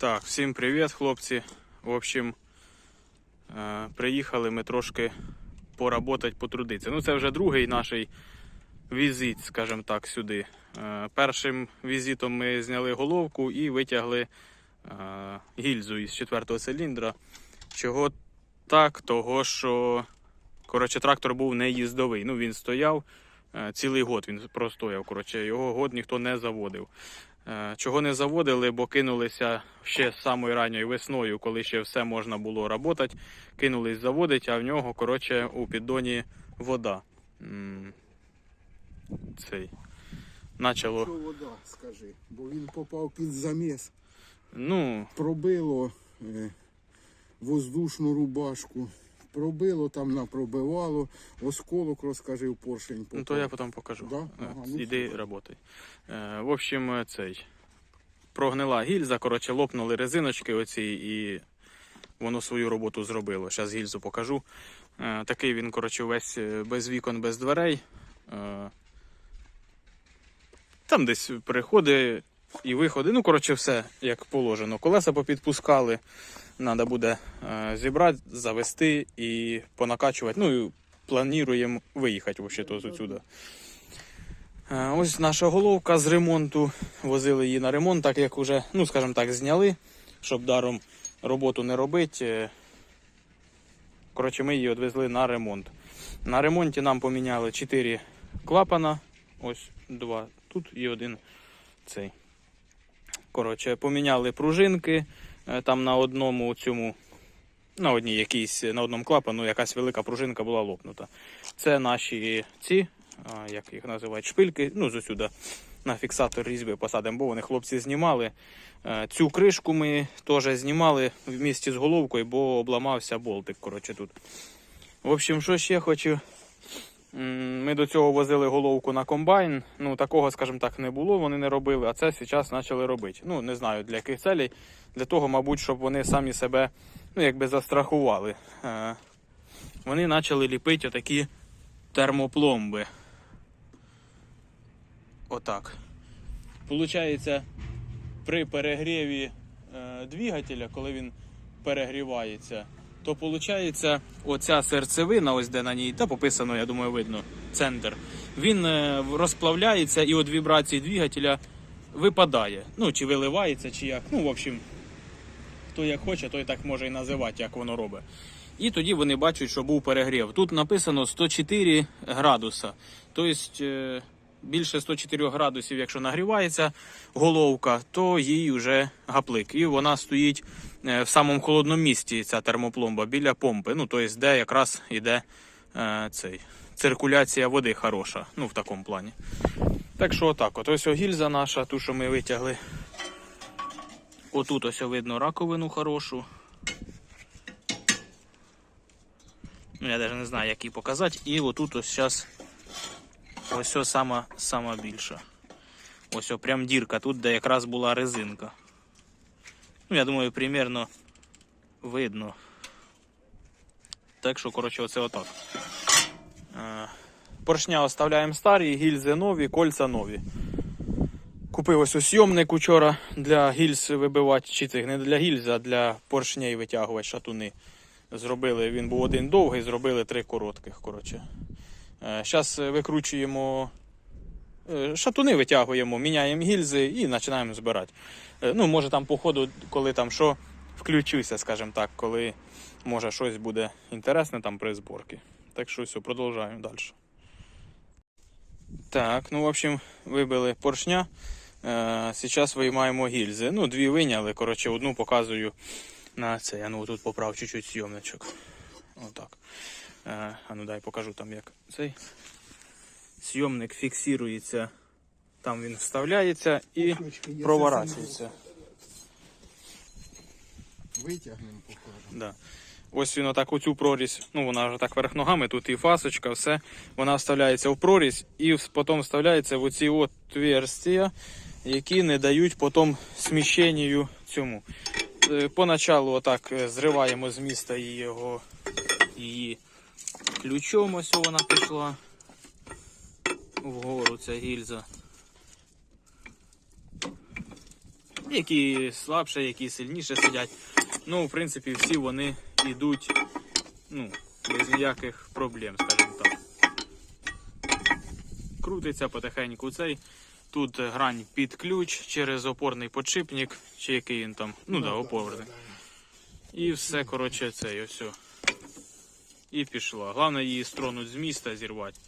Так, всім привіт, хлопці. В общем, е, приїхали ми трошки поработати, потрудитися. Ну, це вже другий наш візит, скажімо так, сюди. Е, Першим візитом ми зняли головку і витягли е, гільзу із четвертого циліндра. Чого так? Того, що коротше, трактор був не їздовий. Ну, він стояв цілий год, він простояв. Коротше, його год ніхто не заводив. Е, Чого не заводили, бо кинулися ще з самої ранньої весною, коли ще все можна було працювати, кинулись заводити, а в нього, коротше, у піддоні вода. Цей. Начало. Що вода, скажи, бо він попав під заміс, Ну, пробило е, воздушну рубашку, пробило там напробивало, осколок розкажи в поршень попав. ну то я потім покажу. Да? Е, Ага, ну, Іди роботай. Е, В общем, е, цей. Прогнила гільза, коротше, лопнули резиночки оці і воно свою роботу зробило. Зараз гільзу покажу. Е, Такий він, коротше, весь е, без вікон, без дверей. Е, Там десь переходи і виходи. Ну, коротше, все як положено. Колеса попідпускали. Треба буде е, зібрати, завести і понакачувати. Ну і плануємо виїхати отсюда. Е, Ось наша головка з ремонту. Возили її на ремонт, так як уже, ну скажімо так, зняли, щоб даром роботу не робити. Е, Коротше, ми її відвезли на ремонт. На ремонті нам поміняли 4 клапана. Ось два тут і один цей. Коротше, поміняли пружинки там на одному цьому. На одній якійсь, на одному клапану якась велика пружинка була лопнута. Це наші ці, як їх називають, шпильки. Ну, зусюди на фіксатор різьби посадимо, бо вони хлопці знімали. Е, Цю кришку ми теж знімали в місті з головкою, бо обламався болтик. Коротше, тут. В общем, що ще хочу. Ми до цього возили головку на комбайн. Ну, такого, скажімо так, не було, вони не робили, а це зараз почали робити. Ну, не знаю для яких целей. Для того, мабуть, щоб вони самі себе ну, якби застрахували. Е, Вони почали ліпити отакі термопломби. Отак. Получається, при перегріві е, двигателя, коли він перегрівається, то виходить, оця серцевина, ось де на ній, та пописано, я думаю, видно, центр, він е, розплавляється і від вібрації двигателя випадає. Ну, чи виливається, чи як. Ну, в общем, хто як хоче, той так може і називати, як воно робить. І тоді вони бачать, що був перегрів. Тут написано 104 градуса. Тобто е, більше 104 градусів, якщо нагрівається головка, то їй вже гаплик. І вона стоїть в самому холодному місці, ця термопломба, біля помпи. Ну, тобто, де якраз іде е, цей, циркуляція води хороша. Ну, в такому плані. Так що отак. От ось гільза наша, ту, що ми витягли. Отут ось видно раковину хорошу. Ну, я навіть не знаю, як її показати. І отут ось зараз ось сама, сама більша. Ось прям дірка, тут де якраз була резинка. Ну, я думаю, примерно видно. Так що, коротше, оце отак. Е, Поршня оставляємо старі, гільзи нові, кольця нові. Купив ось сйомник учора для гільз вибивати, чи цих не для гільз, а для поршней витягувати шатуни. Зробили, він був один довгий, зробили три коротких. Зараз викручуємо е, шатуни, витягуємо, міняємо гільзи і починаємо збирати. Е, Ну, може там по ходу, коли там що, включуся, скажімо так, коли може щось буде інтересне там при зборці. Так що все, продовжуємо далі. Так, ну в общем, вибили поршня. Е, Зараз виймаємо гільзи. Ну, дві виняли. Коротше, одну показую на це. Я ну тут поправ чуть-чуть зйомничок. Отак. Е, а ну дай покажу там як цей. Зйомник фіксується. Там він вставляється і проворачується. Витягнемо, покажемо. Да. Ось він отак оцю прорізь, ну вона вже так верх ногами, тут і фасочка, все. Вона вставляється в прорізь і потім вставляється в оці от отверстия, які не дають потім сміщенню цьому. Е, Поначалу отак е, зриваємо з міста її його її ключом, ось вона пішла вгору ця гільза. Які слабше, які сильніше сидять. Ну, в принципі, всі вони йдуть ну, без ніяких проблем, скажімо так. Крутиться потихеньку цей. Тут грань під ключ через опорний подшипник, чи який він там. Ну да, опорний. І все, коротше, це ось. о. І пішла. Головне її стронуть з міста зірвати.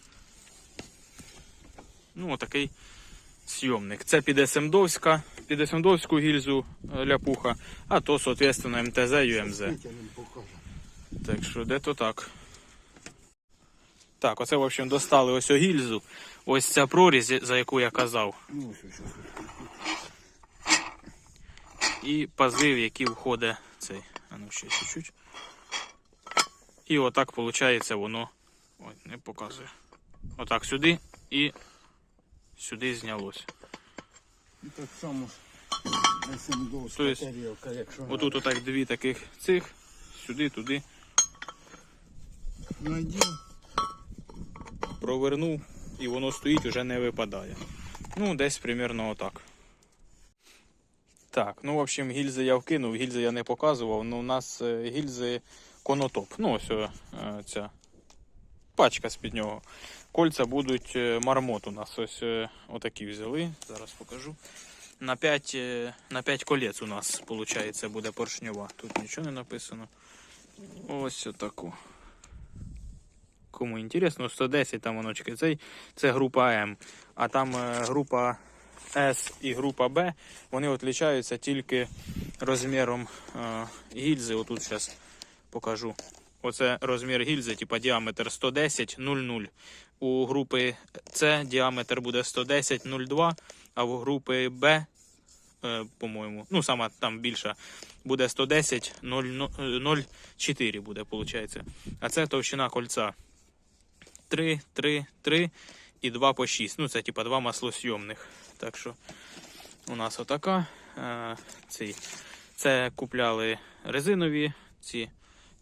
Ну, отакий сйомник. Це під СМДовська, під СМДовську гільзу е, ляпуха, а то, соответственно, МТЗ. Витягнемо, покаже. Так що де то так. Так, оце, в общем, достали ось гільзу. Ось ця прорізь, за яку я казав. Ну. І пази, в які входить цей. А ну ще чуть-чуть. І отак виходить воно. Ой, не показує. Отак сюди і сюди знялось. І так само ж СМДовська То тарілка, якщо Отут отак дві таких цих, сюди, туди. надів. провернув і воно стоїть, уже не випадає. Ну, десь примерно отак. Так, ну, в общем, гільзи я вкинув, гільзи я не показував. Ну, у нас е, гільзи конотоп. Ну, ось е, ця пачка з-під нього. Кольця будуть е, мармот у нас. Ось е, отакі взяли. Зараз покажу. На 5, е, на 5 колець у нас, виходить, буде поршньова. Тут нічого не написано. Ось отаку. Кому інтересно, 110 там воночки. Цей це група М. А там група С і група Б, вони відрізняються тільки розміром гільзи. Отут зараз покажу. Оце розмір гільзи, типа діаметр 110 0,0. У групи С діаметр буде 110 0,2, а у групи Б, е, по-моєму, ну сама там більша, буде 110 0,04 буде, виходить. А це товщина кольця. 3, 3, 3 і 2 по 6. Ну, це типа два маслосйомних. Так що у нас отака. Е. Це купляли резинові ці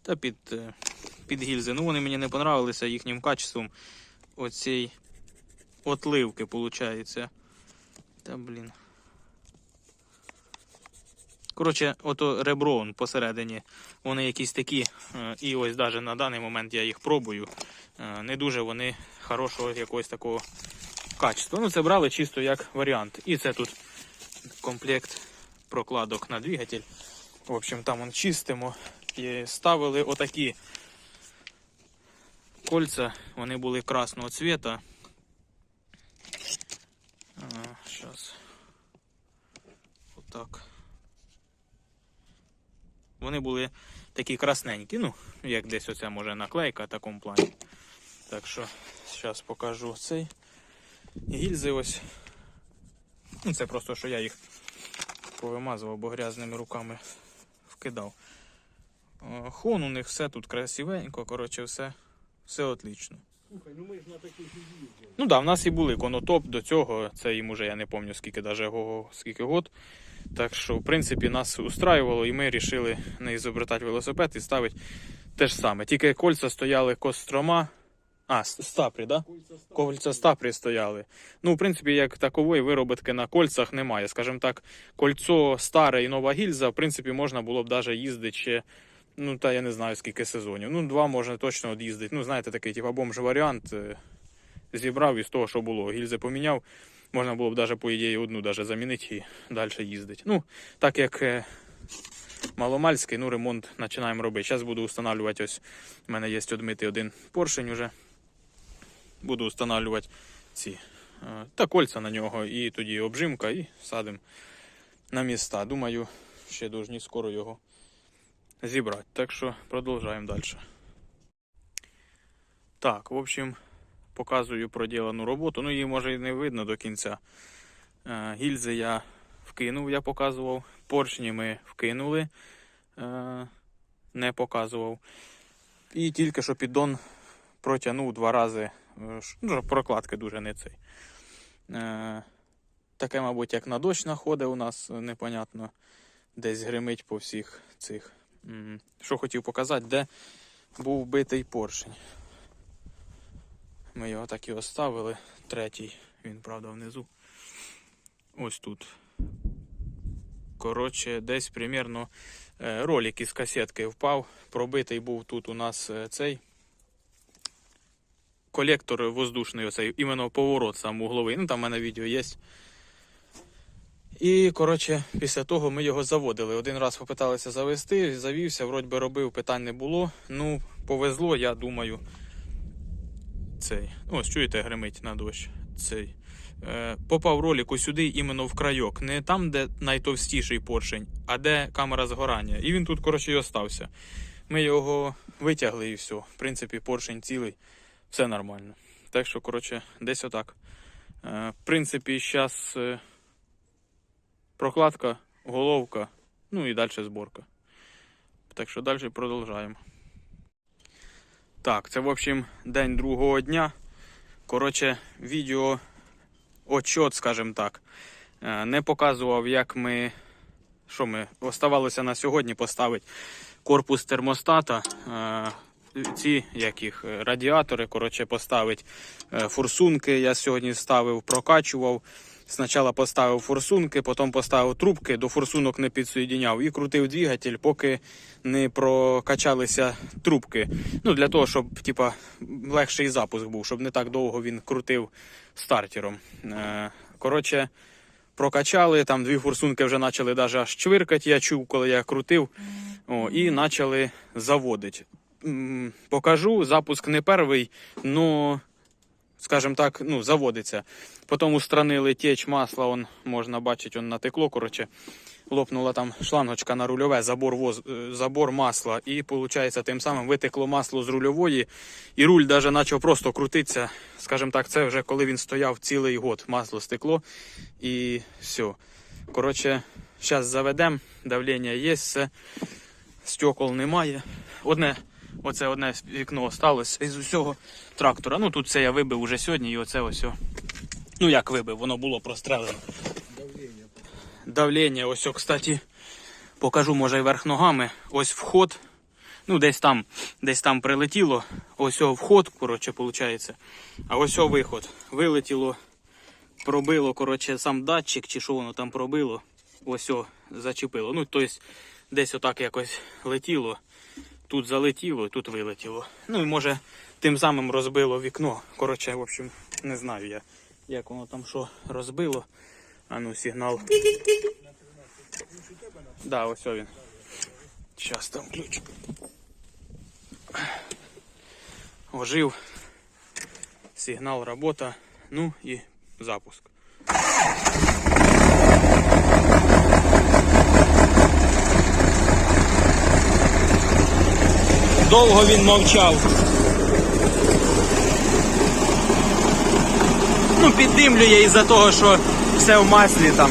та під, е, під гільзи. Ну, вони мені не понравилися їхнім качеством. Оцій отливки, виходить. Та блін. Коротше, ото ребро он посередині. Вони якісь такі. е, І ось навіть на даний момент я їх пробую. Е, Не дуже вони хорошого якогось такого качества. Ну, це брали чисто як варіант. І це тут комплект прокладок на двигатель. В общем, там он чистимо. І ставили отакі кольця. Вони були красного цвіта. Зараз. Отак. Вони були такі красненькі, ну, як десь оця може наклейка в такому плані. Так що зараз покажу цей. Гільзи ось. Ну, це просто, що я їх повимазував, бо грязними руками вкидав. Е, Хон у них все тут красивенько, коротше, все, все отлично. Слухай, ну ми ж на таких і їздили. Ну так, да, в нас і були конотоп до цього. Це їм уже я не пам'ятаю скільки даже скільки год. Так що, в принципі, нас устраювало, і ми вирішили не ізобретати велосипед і ставити те ж саме. Тільки кольця стояли кострома. А, стапрі, да? Кольця стапрі стояли. Ну, в принципі, як такової виробітки на кольцах немає. Скажімо так, кольцо старе і нова гільза, в принципі, можна було б навіть їздити ще. Ну, та я не знаю скільки сезонів. Ну, два можна точно от їздити. Ну, знаєте, такий, типу, бомж варіант. е, Зібрав із того, що було. Гільзи поміняв. Можна було б навіть, по ідеї, одну даже замінити і далі їздити. Ну, так як е, маломальський, ну, ремонт починаємо робити. Зараз буду встановлювати ось. У мене є одмитий один поршень уже. Буду встановлювати ці е, та кольця на нього, і тоді обжимка, і садимо на міста. Думаю, ще повинні скоро його зібрати. Так що продовжуємо далі. Так, в общем, показую проділену роботу. Ну, її може і не видно до кінця. Е, Гільзи я вкинув, я показував. Поршні ми вкинули, е, не показував. І тільки що піддон протягнув два рази. е, Ну, прокладки дуже не цей. Таке, мабуть, як на дощ находить у нас, непонятно. Десь гримить по всіх цих. Що хотів показати, де був битий поршень. Ми його так і оставили. Третій, він, правда, внизу. Ось тут. коротше, десь примірно е, ролик із касетки впав. Пробитий був тут у нас е, цей колектор воздушний, оцей, іменно поворот сам угловий. Ну, там в мене відео є. І, коротше, після того ми його заводили. Один раз попиталися завести, завівся, вроді би робив, питань не було. Ну, повезло, я думаю. Цей. Ось, чуєте, гримить на дощ. Цей. Е, попав ролик сюди іменно в крайок. Не там, де найтовстіший поршень, а де камера згорання. І він тут, коротше, і остався. Ми його витягли і все. В принципі, поршень цілий, все нормально. Так що, коротше, десь отак. Е, в принципі, зараз прокладка, головка, ну і далі зборка. Так що далі продовжаємо. Так, це, в общем, день другого дня. Коротше, відео отчет, скажімо так. Е, Не показував, як ми. Що ми оставалося на сьогодні поставити корпус термостата. Ці як їх, е, радіатори, коротше, поставити е, форсунки. Я сьогодні ставив, прокачував. Спочатку поставив форсунки, потім поставив трубки, до форсунок не підсоєдиняв і крутив двигатель, поки не прокачалися трубки. Ну, для того, щоб типа, легший запуск був, щоб не так довго він крутив стартером. Е, Коротше, прокачали, там дві форсунки вже почали навіть аж чвиркати, я чув, коли я крутив, О, і почали заводити. Покажу, запуск не перший, але скажімо так, ну, заводиться. Потім устранили теч масла, он, можна бачити, он натекло, коротше. Лопнула там шлангочка на рульове, забор, воз, е, забор масла. І, виходить, тим самим витекло масло з рульової. І руль навіть почав просто крутитися. Скажімо так, це вже коли він стояв цілий год. Масло стекло і все. Коротше, зараз заведемо, давлення є, все. Стекол немає. Одне, оце одне вікно осталось із усього трактора. Ну тут це я вибив уже сьогодні, і оце ось. Ну як вибив, воно було прострелено. Давлення. Давлення, ось, о, кстати, покажу, може, і верх ногами. Ось вход. Ну, десь там, десь там прилетіло. Ось о, вход, коротше, виходить. А ось о, виход. Вилетіло, пробило, коротше, сам датчик, чи що воно там пробило. Ось о, зачепило. Ну, тобто, десь отак якось летіло. Тут залетіло, тут вилетіло. Ну і може тим самим розбило вікно. Коротше, в общем, не знаю я, як воно там що розбило. А ну, сигнал. Да, ось він. Зараз там ключ. Ожив. Сигнал, робота. Ну і запуск. Довго він мовчав. Ну, піддимлює із-за того, що все в маслі там.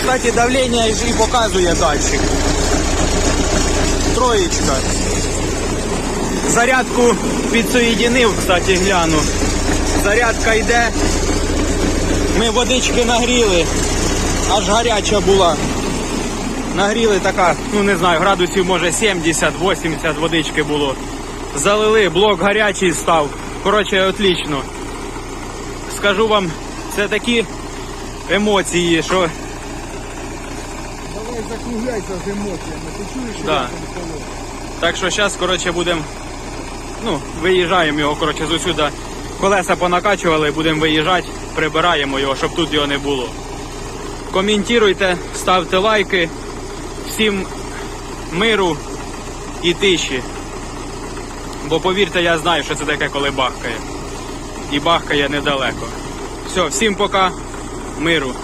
Кстати, давлення і показує датчик. Троєчка. Зарядку підсоєдинив, кстати, гляну. Зарядка йде. Ми водички нагріли. Аж гаряча була. Нагріли така, ну не знаю, градусів може 70-80 водички було. Залили, блок гарячий став. Коротше, отлично. Скажу вам, це такі емоції, що Давай закругляйся з емоціями. Ти чуєш, що Да. Так що зараз, коротше, будемо. Ну, виїжджаємо його, коротше, з усюди. Колеса понакачували, будемо виїжджати, прибираємо його, щоб тут його не було. Коментуйте, ставте лайки. Всім миру і тиші. Бо повірте, я знаю, що це таке, коли бахкає. І бахкає недалеко. Все, всім пока, миру.